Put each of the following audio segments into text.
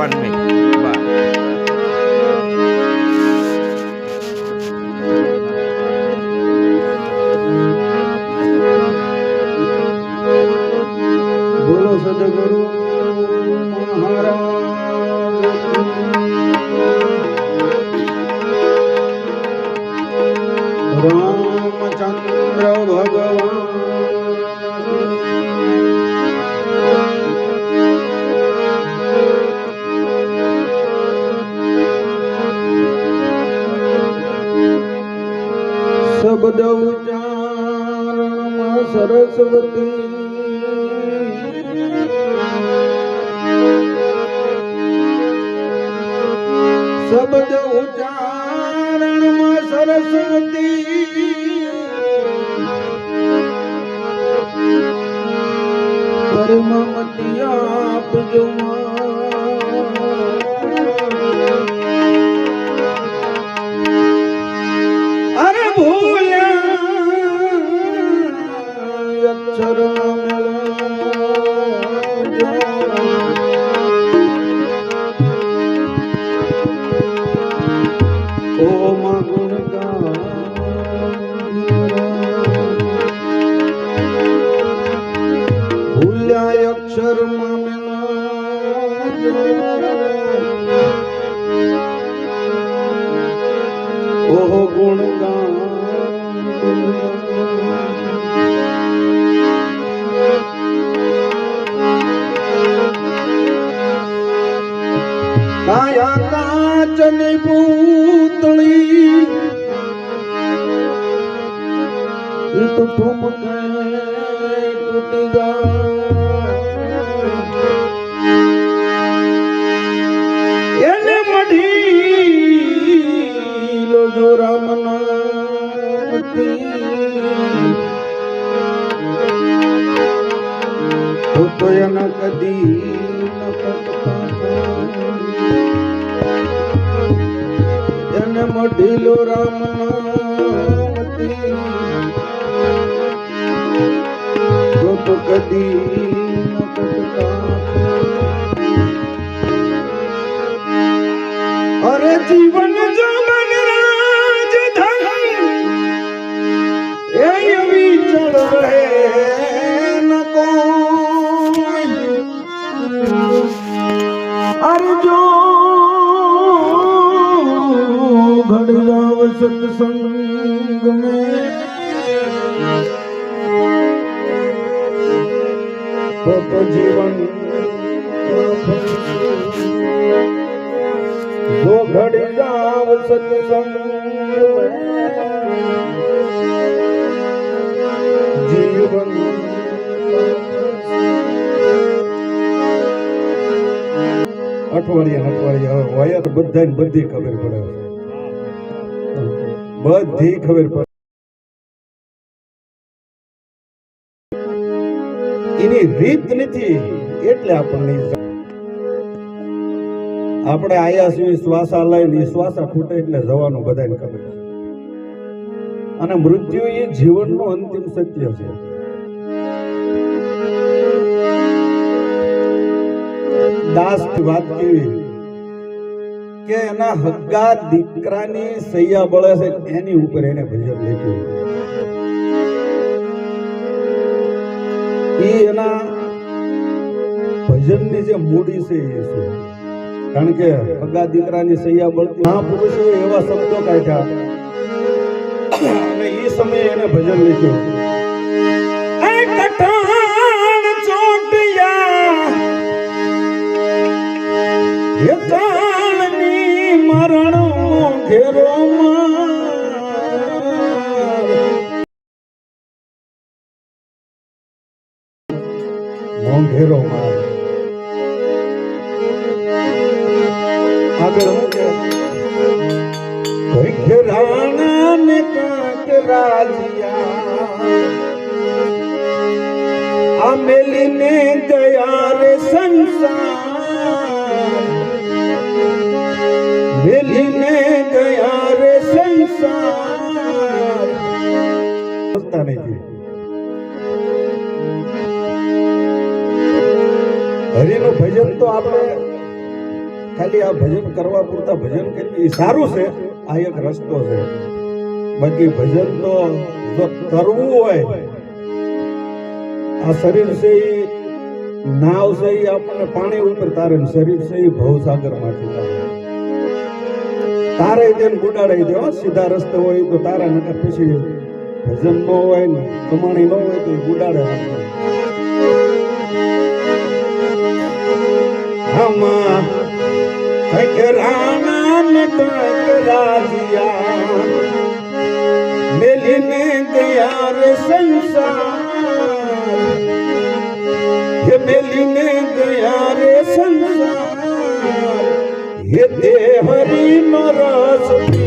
farming. શબ્દ ઉચ્ચારણમાં સરસ્વતી. એ તો ઠુમકે તૂટી જાય. એને મઢી લો જો રામના તો એના કદી ન કટતા જન મઢીલો તો કદી અરે જીવન જમન રાજ ધન એ વિચળ રહે ન કોઈ. અરે જો ઘડ જાવ સત્સંગ में ખોટ જીવન જો ઘડી જાવ સત્સંગ, જીવન અઠવાડિયા અઠવાડિયા હોય બધાને બધી ખબર પડે બધી ખબર પડે. એની રીત નથી એટલે આપણને આપણે આયા છીએ શ્વાસા લઈને શ્વાસા ખૂટે એટલે જવાનું બધાને ખબર છે. અને મૃત્યુ એ જીવનનું અંતિમ સત્ય છે. દાસ વાત કેવી? કે એના હક્કા દીકરાની સૈયા બળે છે, એની ઉપર એને ભજન લખ્યું. એ એના ભજનની જે મૂડી છે એ છે. કારણ કે હગ્ગા દીકરાની સૈયા બળતી મહાપુરુષો એવા શબ્દો કાઢ્યા. અને એ સમયે એને ભજન લખ્યું. रालिया अमिल भजन तो आप खाली आ भजन करवा पूरता भजन के सारू से आयक रस्त है બાકી ભજન તો જો કરવું હોય. આ શરીર છે એ, નાવ છે એ આપણને પાણી ઉપર તારે શરીર છે એ ભવસાગરમાંથી તારે. તારે તેને ગુડાડાઈ દે સીધા રસ્તે હોય તો તારા, નકર પછી ભજન ન હોય ને કમાણી ન હોય તો ગુડાડે હમા કરાના ને કરાજિયા दारे संसारेयारे संसार। हे देव हरी महाराज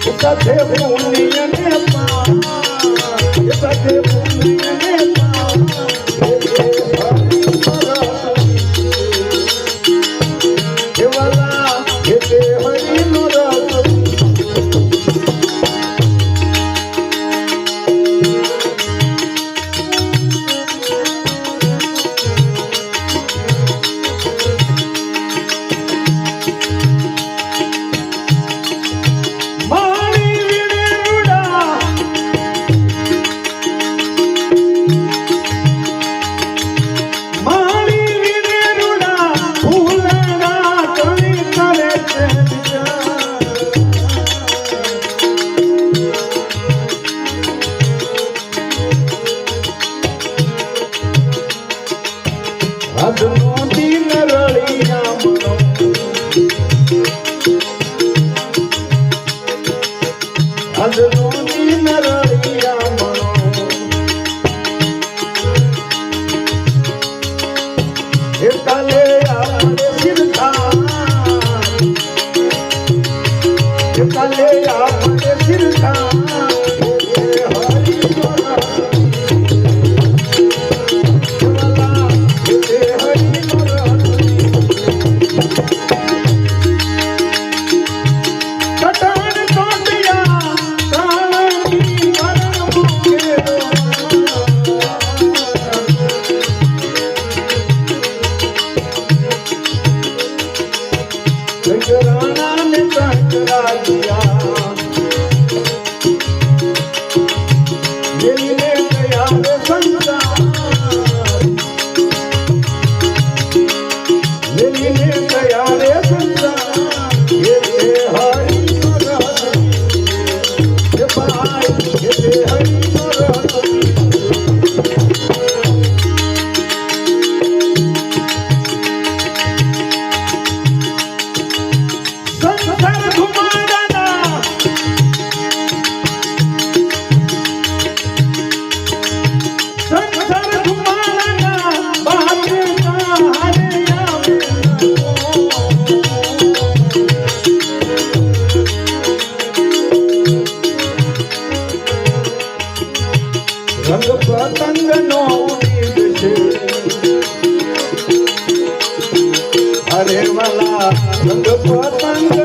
Kita tebu ni yang nepa. ಮಾಲೆ ಮಲ ಒಂದು ಪೋತಂದ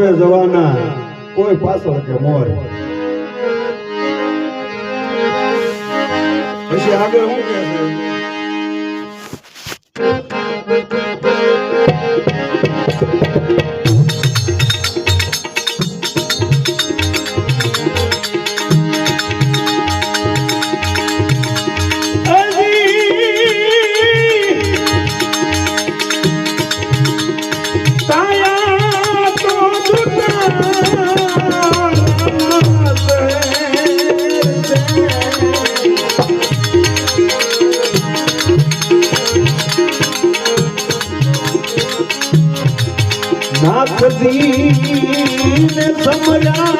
અમે જવાના. કોઈ પાછળ કે મોર. પછી આગળ શું કે हसीन समझा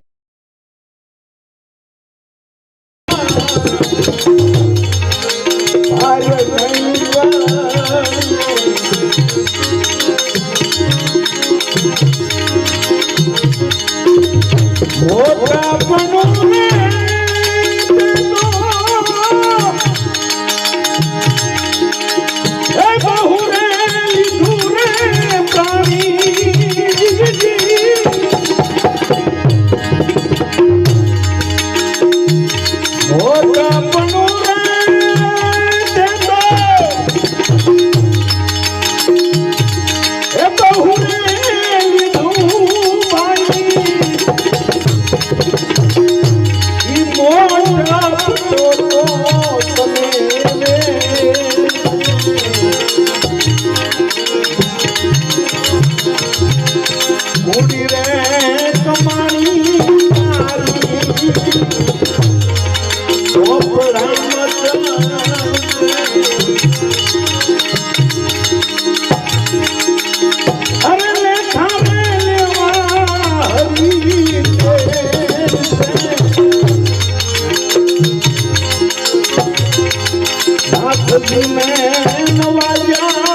આંખ દી મેં નવાજા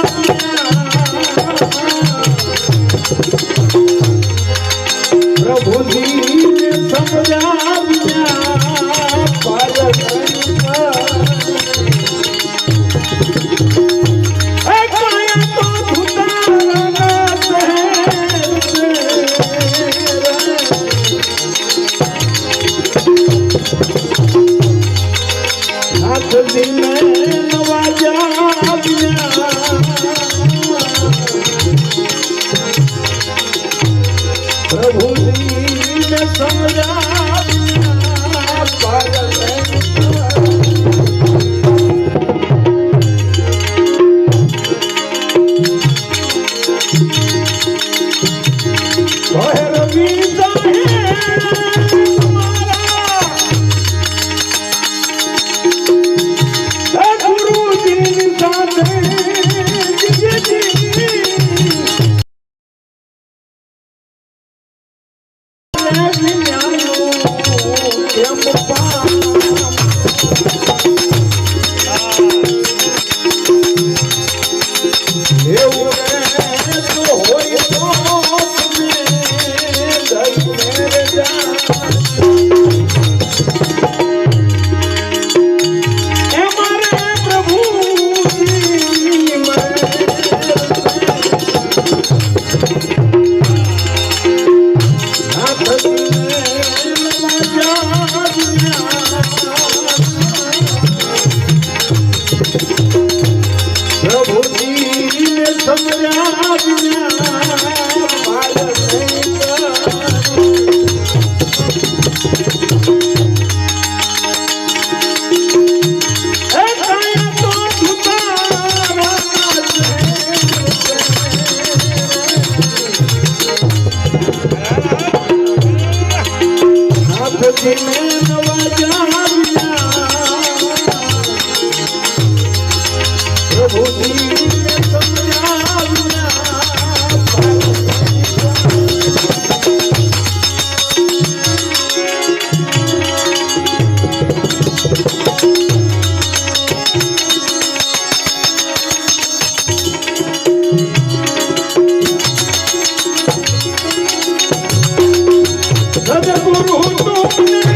સમરા પર 乗る本当